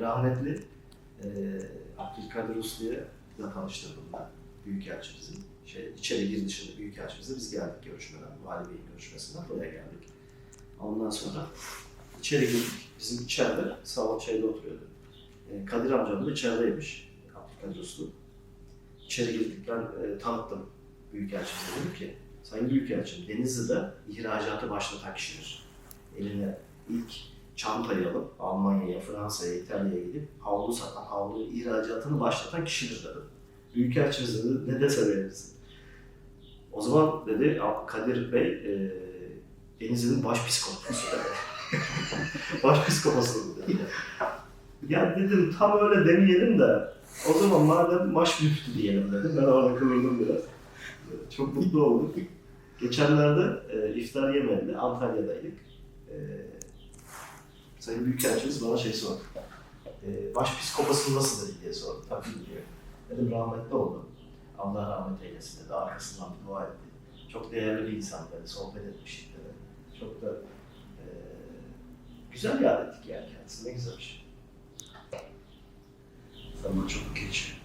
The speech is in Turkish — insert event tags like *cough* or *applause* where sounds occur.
Rahmetli e, Abdülkadir Uslu'ya da tanıştırdım ben. Büyükelçimizin. Şey, içeri girdi şimdi Büyükelçimizle biz geldik görüşmeden, Vali Bey'in görüşmesinden buraya geldik. Ondan sonra içeri girdik. Bizim içeride, salon şeyde oturuyordu. E, Kadir amcam da içerideymiş. Abdülkadir Uslu. İçeri girdik, ben e, tanıttım Büyükelçimize. Dedim ki, Sayın Büyükelçim, Denizli'de ihracatı başlatan kişidir. Eline ilk çantayı alıp Almanya'ya, Fransa'ya, İtalya'ya gidip havlu satan, havlu ihracatını başlatan kişidir dedim. Büyükelçimiz dedi, ne dese beğenirsin. O zaman dedi Kadir Bey, e, Denizli'nin baş psikoposu dedi. *laughs* baş psikoposu dedi. Ya dedim tam öyle demeyelim de o zaman madem baş müftü diyelim dedim. Ben orada kıvırdım biraz. Çok mutlu oldum. Geçenlerde e, iftar yemeğinde Antalya'daydık. E, Sayın Büyükelçimiz bana şey sordu. E, baş psikopası nasıl dedi diye sordu. Tabii biliyor. Dedim rahmetli oldu. Allah rahmet eylesin dedi. Arkasından dua etti. Çok değerli bir insan dedi. Sohbet etmiştik dedi. Çok da e, güzel yad ettik yani kendisine. Ne güzel bir şey. Zaman çok geçiyor.